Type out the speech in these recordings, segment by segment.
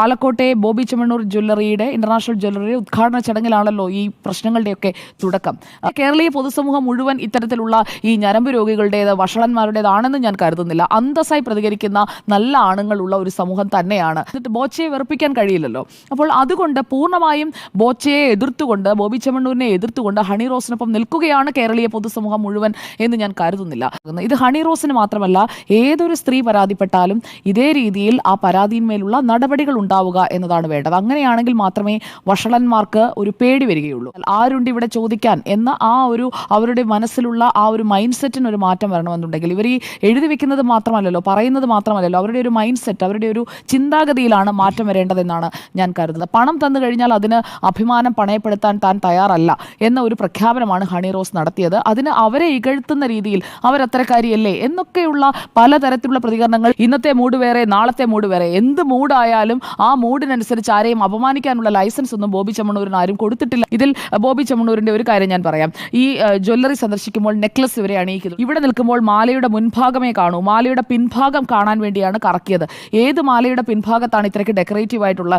ആലക്കോട്ടെ ബോബി ചെമ്മണ്ണൂർ ജ്വല്ലറിയുടെ ഇന്റർനാഷണൽ ജ്വല്ലറിയുടെ ഉദ്ഘാടന ചടങ്ങിലാണല്ലോ ഈ പ്രശ്നങ്ങളുടെയൊക്കെ തുടക്കം. കേരളീയ പൊതുസമൂഹം മുഴുവൻ ഇത്തരത്തിലുള്ള ഈ ഞരമ്പ് രോഗികളുടേത് വഷളന്മാരുടേതാണെന്ന് ഞാൻ കരുതുന്നില്ല. അന്തസ്സായി പ്രതികരിക്കുന്ന നല്ല ആണുങ്ങളുള്ള ഒരു സമൂഹം തന്നെയാണ്. എന്നിട്ട് ബോച്ചയെ വെറുപ്പിക്കാൻ കഴിയില്ലല്ലോ. അപ്പോൾ അതുകൊണ്ട് പൂർണമായും ബോച്ചയെ എതിർത്തുകൊണ്ട് ബോബി ചെമ്മണ്ണൂരിനെ എതിർത്തുകൊണ്ട് ഹണി റോസിനൊപ്പം നിൽക്കുകയാണ് കേരളീയ പൊതുസമൂഹം മുഴുവൻ എന്ന് ഞാൻ കരുതുന്നില്ല. ഇത് ഹണി റോസിന് മാത്രമല്ല ഏതൊരു സ്ത്രീ പരാതിപ്പെട്ടാലും ഇതേ രീതിയിൽ ആ പരാതിന്മേലുള്ള നടപടികൾ ഉണ്ടാവുക എന്നതാണ് വേണ്ടത്. അങ്ങനെയാണെങ്കിൽ മാത്രമേ വഷളന്മാർക്ക് ഒരു പേടി വരികയുള്ളൂ. ആരുണ്ട് ഇവിടെ ചോദിക്കാൻ? എന്ന ആ ഒരു അവരുടെ മനസ്സിലുള്ള ആ ഒരു മൈൻഡ് സെറ്റിന് ഒരു മാറ്റം വരണമെന്നുണ്ടെങ്കിൽ ഇവർ ഈ എഴുതി വെക്കുന്നത് മാത്രമല്ലല്ലോ പറയുന്നത് മാത്രമല്ലല്ലോ അവരുടെ ഒരു മൈൻഡ് സെറ്റ് അവരുടെ ഒരു ചിന്താഗതിയിലാണ് മാറ്റം വരേണ്ടതെന്നാണ് ഞാൻ കരുതുന്നത്. പണം തന്നു കഴിഞ്ഞാൽ അതിന് അഭിമാനം പണയപ്പെടുത്താൻ താൻ തയ്യാറല്ല എന്ന ഒരു പ്രഖ്യാപനമാണ് ഹണി റോസ് നടത്തിയത്. അതിന് അവരെ ഇകഴ്ത്തുന്ന രീതിയിൽ അവരത്രക്കാരിയല്ലേ എന്നൊക്കെയുള്ള പലതരത്തിലുള്ള പ്രതികരണങ്ങൾ ഇന്നത്തെ മൂഡ് വേറെ നാളത്തെ മൂഡ് വേറെ എന്ത് മൂഡായാലും ആ മൂഡിനനുസരിച്ച് ആരെയും അപമാനിക്കാനുള്ള ലൈസൻസ് ഒന്നും ബോബി ചെമ്മണ്ണൂരിന് ആരും കൊടുത്തിട്ടില്ല. ഇതിൽ ബോബി ചമ്മണൂരിന്റെ ഒരു കാര്യം ഞാൻ പറയാം. ഈ ജ്വല്ലറി സന്ദർശിക്കുമ്പോൾ നെക്ലസ് ഇവരെ അണിയിക്കുന്നു ഇവിടെ നിൽക്കുമ്പോൾ മാലയുടെ മുൻഭാഗമേ കാണൂ. മാലയുടെ പിൻഭാഗം കാണാൻ വേണ്ടിയാണ് കറക്കിയത്. ഏത് മാലയുടെ പിൻഭാഗത്താണ് ഇത്രയ്ക്ക് ഡെക്കറേറ്റീവ് ആയിട്ടുള്ള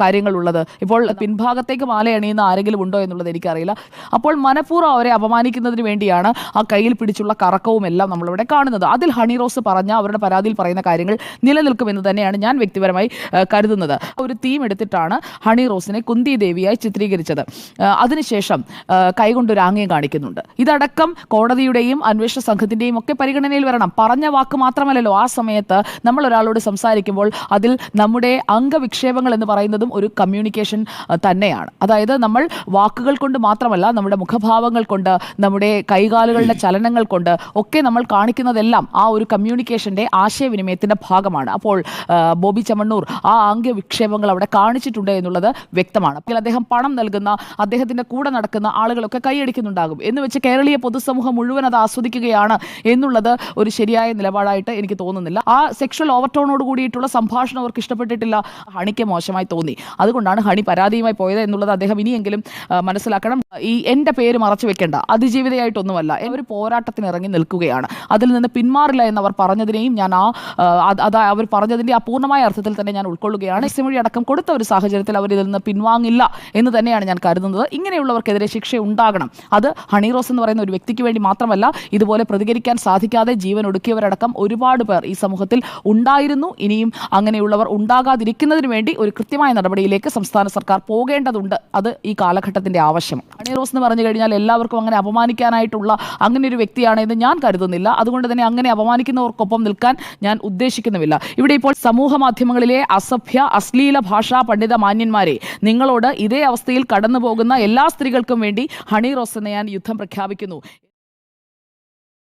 കാര്യങ്ങൾ ഉള്ളത് ഇപ്പോൾ പിൻഭാഗത്തേക്ക് മാല അണിയുന്ന ആരെങ്കിലും ഉണ്ടോ എന്നുള്ളത് എനിക്കറിയില്ല. അപ്പോൾ മനഃപൂർവം അവരെ അപമാനിക്കുന്നതിന് വേണ്ടിയാണ് ആ കയ്യിൽ പിടിച്ചുള്ള കറക്കവും എല്ലാം നമ്മളിവിടെ കാണുന്നത്. അതിൽ ഹണി റോസ് പറഞ്ഞ അവരുടെ പരാതിയിൽ പറയുന്ന കാര്യങ്ങൾ നിലനിൽക്കുമെന്ന് തന്നെയാണ് ഞാൻ വ്യക്തിപരമായി കരുതുന്നത്. ഒരു തീം എടുത്തിട്ടാണ് ഹണി റോസിനെ കുന്തി ദേവിയായി ചിത്രീകരിച്ചത്. അതിനുശേഷം കൈകൊണ്ട് ആംഗ്യം കാണിക്കുന്നുണ്ട്. ഇതടക്കം കോടതിയുടെയും അന്വേഷണ സംഘത്തിന്റെയും ഒക്കെ പരിഗണനയിൽ വരണം. പറഞ്ഞ വാക്ക് മാത്രമല്ലല്ലോ ആ സമയത്ത് നമ്മൾ ഒരാളോട് സംസാരിക്കുമ്പോൾ അതിൽ നമ്മുടെ അംഗവിക്ഷേപങ്ങൾ എന്ന് പറയുന്നതും ഒരു കമ്മ്യൂണിക്കേഷൻ തന്നെയാണ്. അതായത് നമ്മൾ വാക്കുകൾ കൊണ്ട് മാത്രമല്ല നമ്മുടെ മുഖഭാവങ്ങൾ കൊണ്ട് നമ്മുടെ കൈകാലുകളുടെ ചലനങ്ങൾ കൊണ്ട് ഒക്കെ നമ്മൾ കാണിക്കുന്നതെല്ലാം ആ ഒരു കമ്മ്യൂണിക്കേഷന്റെ ആശയവിനിമയത്തിന്റെ ഭാഗമാണ്. അപ്പോൾ ബോബി ചമണ്ണൂർ ആ ആംഗ്യ വിക്ഷേപങ്ങൾ അവിടെ കാണിച്ചിട്ടുണ്ട് എന്നുള്ളത് വ്യക്തമാണ്. അദ്ദേഹം പണം നൽകുന്ന അദ്ദേഹത്തിന്റെ കൂടെ നടക്കുന്ന ആളുകളൊക്കെ കൈയടിക്കുന്നുണ്ടാകും. എന്ന് വെച്ച് കേരളീയ പൊതുസമൂഹം മുഴുവൻ അത് ആസ്വദിക്കുകയാണ് എന്നുള്ളത് ഒരു ശരിയായ നിലപാടായിട്ട് എനിക്ക് തോന്നുന്നില്ല. ആ സെക്ഷൽ ഓവർടോണോട് കൂടിയിട്ടുള്ള സംഭാഷണം അവർക്ക് ഇഷ്ടപ്പെട്ടിട്ടില്ല. ഹണിക്ക് മോശമായി തോന്നി. അതുകൊണ്ടാണ് ഹണി പരാതിയുമായി പോയത് എന്നുള്ളത് അദ്ദേഹം ഇനിയെങ്കിലും മനസ്സിലാക്കണം. ഈ എന്റെ പേര് മറച്ചു വെക്കേണ്ട. അതിജീവിതയായിട്ടൊന്നുമല്ല. ഒരു പോരാട്ടത്തിന് ഇറങ്ങി നിൽക്കുകയാണ്. അതിൽ നിന്ന് പിന്മാറില്ല എന്ന് അവർ പറഞ്ഞതിനെയും ഞാൻ ആ അത് അവർ പറഞ്ഞതിന്റെ ആ പൂർണമായ അർത്ഥത്തിൽ തന്നെ ഞാൻ ഉൾക്കൊള്ളുകയാണ് എക്സിമൊഴി അടക്കം കൊടുത്ത ഒരു സാഹചര്യത്തിൽ അവർ ഇതിൽ നിന്ന് പിൻവാങ്ങില്ല എന്ന് തന്നെയാണ് ഞാൻ കരുതുന്നത്. ഇങ്ങനെയുള്ളവർക്കെതിരെ ശിക്ഷ ഉണ്ടാകണം. അത് ഹണി റോസ് എന്ന് പറയുന്ന ഒരു വ്യക്തിക്ക് വേണ്ടി മാത്രമല്ല ഇതുപോലെ പ്രതികരിക്കാൻ സാധിക്കാതെ ജീവൻ ഒടുക്കിയവരടക്കം ഒരുപാട് പേർ ഈ സമൂഹത്തിൽ ഉണ്ടായിരുന്നു. ഇനിയും അങ്ങനെയുള്ളവർ ഉണ്ടാകാതിരിക്കുന്നതിന് വേണ്ടി ഒരു കൃത്യമായ നടപടിയിലേക്ക് സംസ്ഥാന സർക്കാർ പോകേണ്ടതുണ്ട്. അത് ഈ കാലഘട്ടത്തിന്റെ ആവശ്യം. ഹണി റോസ് എന്ന് പറഞ്ഞു കഴിഞ്ഞാൽ എല്ലാവർക്കും അങ്ങനെ അപമാനിക്കാനായിട്ടുള്ള അങ്ങനെ ഒരു വ്യക്തിയാണ് എന്ന് ഞാൻ കരുതുന്നില്ല. അതുകൊണ്ട് തന്നെ അങ്ങനെ അപമാനിക്കുന്നവർക്കൊപ്പം നിൽക്കാൻ ഞാൻ ഉദ്ദേശിക്കുന്നുമില്ല. ഇവിടെ ഇപ്പോൾ സമൂഹ മാധ്യമങ്ങളിലെ അസഭ്യ അശ്ലീല ഭാഷാ പണ്ഡിത മാന്യന്മാരെ നിങ്ങളോട് ഇതേ അവസ്ഥയിൽ കടന്നു പോകുന്ന എല്ലാ സ്ത്രീകൾക്കും വേണ്ടി ഹണി റോസനയാൻ യുദ്ധം പ്രഖ്യാപിക്കുന്നു.